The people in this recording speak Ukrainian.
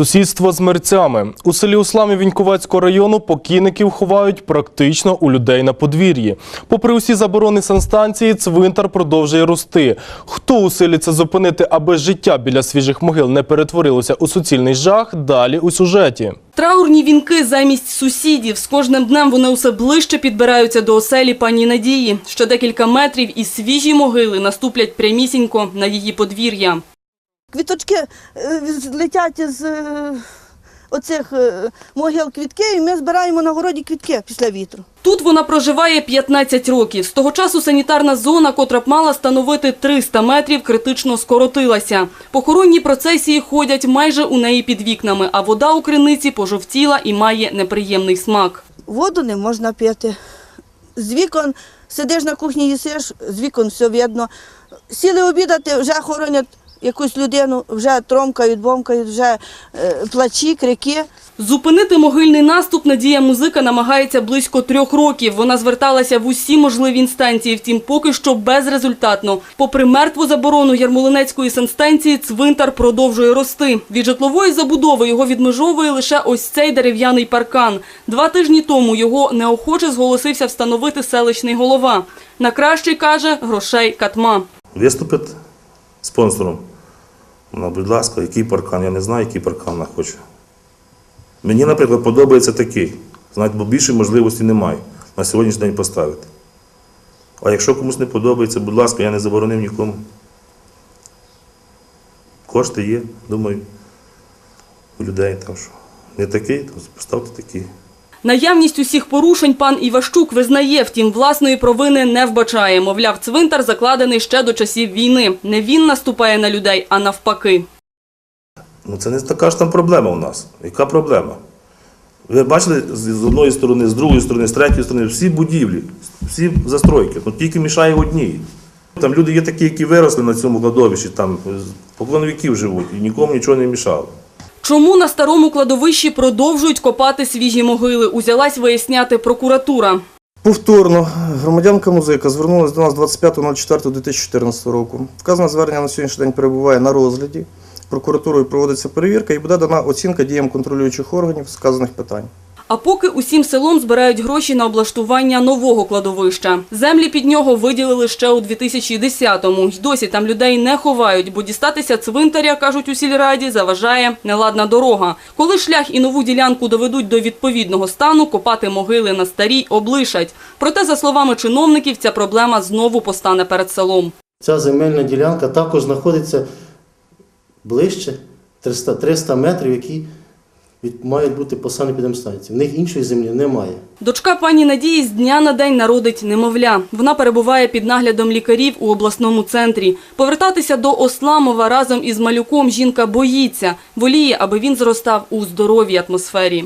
Сусідство з мерцями у селі Усламі Віньковецького району покійників ховають практично у людей на подвір'ї. Попри усі заборони санстанції, цвинтар продовжує рости. Хто усилиться зупинити, аби життя біля свіжих могил не перетворилося у суцільний жах? Далі у сюжеті. Траурні вінки замість сусідів. З кожним днем вони усе ближче підбираються до оселі пані Надії. Ще декілька метрів і свіжі могили наступлять прямісінько на її подвір'я. Квіточки е, летять з е, оцих е, могил квітки, і ми збираємо на городі квітки після вітру. Тут вона проживає 15 років. З того часу санітарна зона, котра б мала становити 300 метрів, критично скоротилася. Похоронні процесії ходять майже у неї під вікнами, а вода у криниці пожовтіла і має неприємний смак. Воду не можна пити. З вікон сидиш на кухні, їсиш, з вікон все видно. Сіли обідати, вже хоронять якусь людину, вже тромкають, бомкають, вже е, плачі, крики. Зупинити могильний наступ Надія Музика намагається близько трьох років. Вона зверталася в усі можливі інстанції, втім поки що безрезультатно. Попри мертву заборону Ярмолинецької санстанції, цвинтар продовжує рости. Від житлової забудови його відмежовує лише ось цей дерев'яний паркан. Два тижні тому його неохоче зголосився встановити селищний голова. На кращий, каже, грошей катма. виступить спонсором. Вона, будь ласка, який паркан? Я не знаю, який паркан вона хоче. Мені, наприклад, подобається такий. Знаєте, бо більше можливості немає на сьогоднішній день поставити. А якщо комусь не подобається, будь ласка, я не заборонив нікому. Кошти є, думаю, у людей. Так що не такий, то поставте такий. Наявність усіх порушень пан Іващук визнає, втім власної провини не вбачає. Мовляв, цвинтар закладений ще до часів війни. Не він наступає на людей, а навпаки. Ну це не така ж там проблема у нас. Яка проблема? Ви бачили з одної сторони, з другої сторони, з третьої сторони, всі будівлі, всі застройки, ну тільки мішає одній. Там люди є такі, які виросли на цьому кладовищі, там з віків живуть і нікому нічого не мішало. Чому на старому кладовищі продовжують копати свіжі могили? Узялась виясняти прокуратура. Повторно громадянка музика звернулася до нас 25.04.2014 року. Вказане звернення на сьогоднішній день перебуває на розгляді. Прокуратурою проводиться перевірка і буде дана оцінка діям контролюючих органів сказаних питань. А поки усім селом збирають гроші на облаштування нового кладовища. Землі під нього виділили ще у 2010-му. Й досі там людей не ховають, бо дістатися цвинтаря, кажуть у сільраді, заважає неладна дорога. Коли шлях і нову ділянку доведуть до відповідного стану, копати могили на старій облишать. Проте, за словами чиновників, ця проблема знову постане перед селом. Ця земельна ділянка також знаходиться ближче 300, 300 метрів, які від, мають бути по санепідемстанції. В них іншої землі немає. Дочка пані Надії з дня на день народить немовля. Вона перебуває під наглядом лікарів у обласному центрі. Повертатися до Осламова разом із малюком жінка боїться. Воліє, аби він зростав у здоровій атмосфері.